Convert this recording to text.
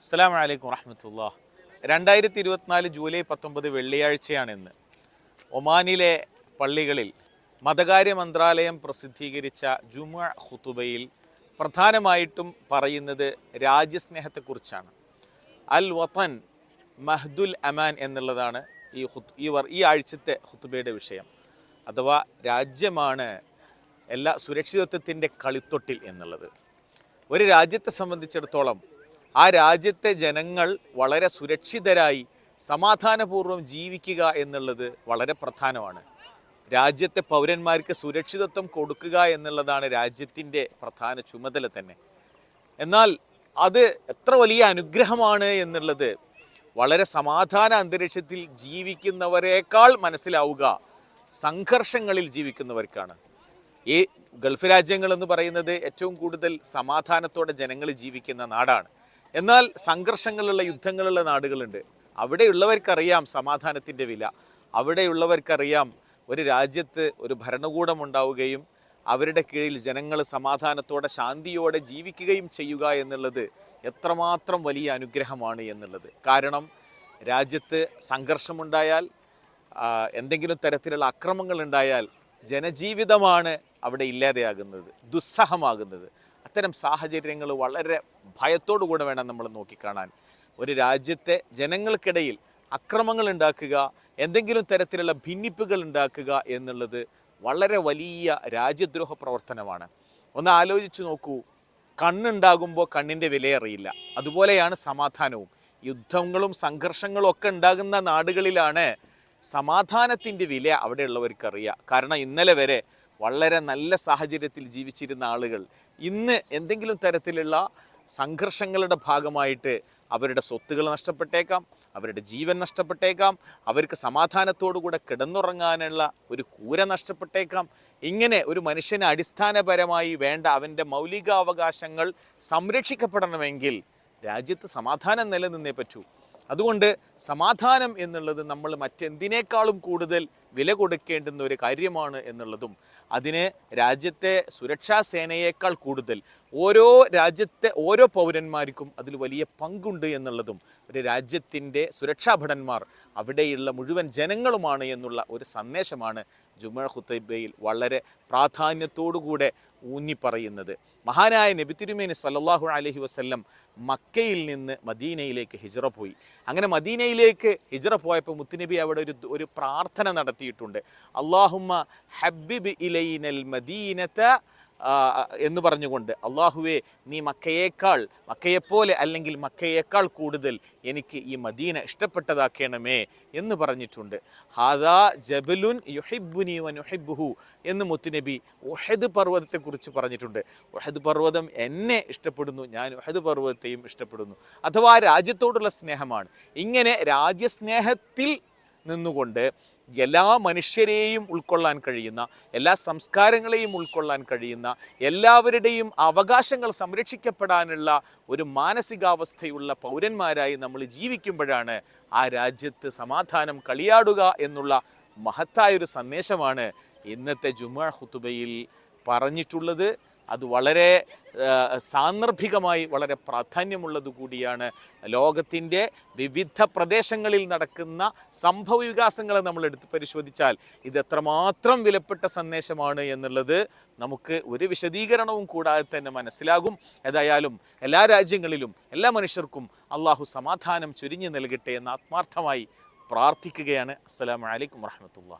അസ്സാം വലൈക്കും വറഹമത്തുള്ള രണ്ടായിരത്തി ഇരുപത്തിനാല് ജൂലൈ പത്തൊമ്പത് വെള്ളിയാഴ്ചയാണ് ഇന്ന്. ഒമാനിലെ പള്ളികളിൽ മതകാര്യ മന്ത്രാലയം പ്രസിദ്ധീകരിച്ച ജുമ ഖുത്തുബയിൽ പ്രധാനമായിട്ടും പറയുന്നത് രാജ്യസ്നേഹത്തെക്കുറിച്ചാണ്. അൽ വത്തൻ മഹ്ദുൽ അമാൻ എന്നുള്ളതാണ് ഈ ഈ ഈ ആഴ്ചത്തെ ഖുത്തുബയുടെ വിഷയം. അഥവാ രാജ്യമാണ് എല്ലാ സുരക്ഷിതത്വത്തിന്റെ കളിത്തൊട്ടിൽ എന്നുള്ളത്. ഒരു രാജ്യത്തെ സംബന്ധിച്ചിടത്തോളം ആ രാജ്യത്തെ ജനങ്ങൾ വളരെ സുരക്ഷിതരായി സമാധാനപൂർവം ജീവിക്കുക എന്നുള്ളത് വളരെ പ്രധാനമാണ്. രാജ്യത്തെ പൗരന്മാർക്ക് സുരക്ഷിതത്വം കൊടുക്കുക എന്നുള്ളതാണ് രാജ്യത്തിന്റെ പ്രധാന ചുമതല തന്നെ. എന്നാൽ അത് എത്ര വലിയ അനുഗ്രഹമാണ് എന്നുള്ളത് വളരെ സമാധാന അന്തരീക്ഷത്തിൽ ജീവിക്കുന്നവരേക്കാൾ മനസ്സിലാവുക സംഘർഷങ്ങളിൽ ജീവിക്കുന്നവർക്കാണ്. ഈ ഗൾഫ് രാജ്യങ്ങൾ എന്ന് പറയുന്നത് ഏറ്റവും കൂടുതൽ സമാധാനത്തോടെ ജനങ്ങൾ ജീവിക്കുന്ന നാടാണ്. എന്നാൽ സംഘർഷങ്ങളുള്ള യുദ്ധങ്ങളുള്ള നാടുകളുണ്ട്. അവിടെയുള്ളവർക്കറിയാം സമാധാനത്തിന്റെ വില. അവിടെയുള്ളവർക്കറിയാം ഒരു രാജ്യത്ത് ഒരു ഭരണകൂടം ഉണ്ടാവുകയും അവരുടെ കീഴിൽ ജനങ്ങൾ സമാധാനത്തോടെ ശാന്തിയോടെ ജീവിക്കുകയും ചെയ്യുക എന്നുള്ളത് എത്രമാത്രം വലിയ അനുഗ്രഹമാണ് എന്നുള്ളത്. കാരണം രാജ്യത്ത് സംഘർഷമുണ്ടായാൽ എന്തെങ്കിലും തരത്തിലുള്ള അക്രമങ്ങൾ ഉണ്ടായാൽ ജനജീവിതമാണ് അവിടെ ഇല്ലാതെയാകുന്നത് ദുസ്സഹമാകുന്നത്. അത്തരം സാഹചര്യങ്ങൾ വളരെ ഭയത്തോടു കൂടെ വേണം നമ്മൾ നോക്കിക്കാണാൻ. ഒരു രാജ്യത്തെ ജനങ്ങൾക്കിടയിൽ അക്രമങ്ങൾ ഉണ്ടാക്കുക എന്തെങ്കിലും തരത്തിലുള്ള ഭിന്നിപ്പുകൾ ഉണ്ടാക്കുക എന്നുള്ളത് വളരെ വലിയ രാജ്യദ്രോഹ പ്രവർത്തനമാണ്. ഒന്ന് ആലോചിച്ച് നോക്കൂ കണ്ണുണ്ടാകുമ്പോൾ കണ്ണിന്റെ വിലയറിയില്ല അതുപോലെയാണ് സമാധാനവും. യുദ്ധങ്ങളും സംഘർഷങ്ങളും ഒക്കെ ഉണ്ടാകുന്ന നാടുകളിലാണ് സമാധാനത്തിന്റെ വില അവിടെയുള്ളവർക്കറിയാം. കാരണം ഇന്നലെ വരെ വളരെ നല്ല സാഹചര്യത്തിൽ ജീവിച്ചിരുന്ന ആളുകൾ ഇന്ന് എന്തെങ്കിലും തരത്തിലുള്ള സംഘർഷങ്ങളുടെ ഭാഗമായിട്ട് അവരുടെ സ്വത്തുകൾ നഷ്ടപ്പെട്ടേക്കാം അവരുടെ ജീവൻ നഷ്ടപ്പെട്ടേക്കാം അവർക്ക് സമാധാനത്തോടുകൂടെ കിടന്നുറങ്ങാനുള്ള ഒരു കൂര നഷ്ടപ്പെട്ടേക്കാം. ഇങ്ങനെ ഒരു മനുഷ്യന് അടിസ്ഥാനപരമായി വേണ്ട അവന്റെ മൗലികാവകാശങ്ങൾ സംരക്ഷിക്കപ്പെടണമെങ്കിൽ രാജ്യത്ത് സമാധാനം നിലനിന്നേ പറ്റൂ. അതുകൊണ്ട് സമാധാനം എന്നുള്ളത് നമ്മൾ മറ്റെന്തിനേക്കാളും കൂടുതൽ വില കൊടുക്കേണ്ടുന്ന ഒരു കാര്യമാണ് എന്നുള്ളതും. അതിന് രാജ്യത്തെ സുരക്ഷാ സേനയേക്കാൾ കൂടുതൽ ഓരോ രാജ്യത്തെ ഓരോ പൗരന്മാർക്കും അതിൽ വലിയ പങ്കുണ്ട് എന്നുള്ളതും ഒരു രാജ്യത്തിന്റെ സുരക്ഷാഭടന്മാർ അവിടെയുള്ള മുഴുവൻ ജനങ്ങളുമാണ് എന്നുള്ള ഒരു സന്ദേശമാണ് ജുമ ഖുത്തൈബയിൽ വളരെ പ്രാധാന്യത്തോടുകൂടെ ഊന്നിപ്പറയുന്നത്. മഹാനായ നബി തിരുമേനി സല്ലല്ലാഹു അലൈഹി വസല്ലം മക്കയിൽ നിന്ന് മദീനയിലേക്ക് ഹിജറ പോയി. അങ്ങനെ മദീനയിലേക്ക് ഹിജറ പോയപ്പോൾ മുത്തുനബി അവിടെ ഒരു ഒരു പ്രാർത്ഥന നടത്തിയിട്ടുണ്ട്. അള്ളാഹുമ്മ ഹബ്ബിബ് ഇലൈനൽ മദീനത്ത എന്ന് പറഞ്ഞുകൊണ്ട് അള്ളാഹുവെ നീ മക്കയേക്കാൾ മക്കയെപ്പോലെ അല്ലെങ്കിൽ മക്കയേക്കാൾ കൂടുതൽ എനിക്ക് ഈ മദീന ഇഷ്ടപ്പെട്ടതാക്കണമേ എന്ന് പറഞ്ഞിട്ടുണ്ട്. ഹാദാ ജബലുൻ യുഹിബുനി വനുഹിബുഹു എന്ന് മുത്തുനബി ഉഹദ് പർവതത്തെക്കുറിച്ച് പറഞ്ഞിട്ടുണ്ട്. ഉഹദ് പർവതം എന്നെ ഇഷ്ടപ്പെടുന്നു ഞാൻ ഉഹദ് പർവതത്തെയും ഇഷ്ടപ്പെടുന്നു. അഥവാ രാജ്യത്തോടുള്ള സ്നേഹമാണ്. ഇങ്ങനെ രാജ്യസ്നേഹത്തിൽ നിന്നുകൊണ്ട് എല്ലാ മനുഷ്യരെയും ഉൾക്കൊള്ളാൻ കഴിയുന്ന എല്ലാ സംസ്കാരങ്ങളെയും ഉൾക്കൊള്ളാൻ കഴിയുന്ന എല്ലാവരുടെയും അവകാശങ്ങൾ സംരക്ഷിക്കപ്പെടാനുള്ള ഒരു മാനസികാവസ്ഥയുള്ള പൗരന്മാരായി നമ്മൾ ജീവിക്കുമ്പോഴാണ് ആ രാജ്യത്ത് സമാധാനം കളിയാടുക എന്നുള്ള മഹത്തായൊരു സന്ദേശമാണ് ഇന്നത്തെ ജുമാ ഹുത്തുബയിൽ പറഞ്ഞിട്ടുള്ളത്. അത് വളരെ സാന്ദർഭികമായി വളരെ പ്രാധാന്യമുള്ളത് കൂടിയാണ് ലോകത്തിന്റെ വിവിധ പ്രദേശങ്ങളിൽ നടക്കുന്ന സംഭവ വികാസങ്ങളെ നമ്മൾ എടുത്ത് പരിശോധിച്ചാൽ ഇത് എത്രമാത്രം വിലപ്പെട്ട സന്ദേശമാണ് എന്നുള്ളത് നമുക്ക് ഒരു വിശദീകരണവും കൂടാതെ തന്നെ മനസ്സിലാകും. ഏതായാലും എല്ലാ രാജ്യങ്ങളിലും എല്ലാ മനുഷ്യർക്കും അള്ളാഹു സമാധാനം ചുരിഞ്ഞു നൽകട്ടെ എന്ന് ആത്മാർത്ഥമായി പ്രാർത്ഥിക്കുകയാണ്. അസ്സലാമു അലൈക്കും വറഹമത്തുള്ള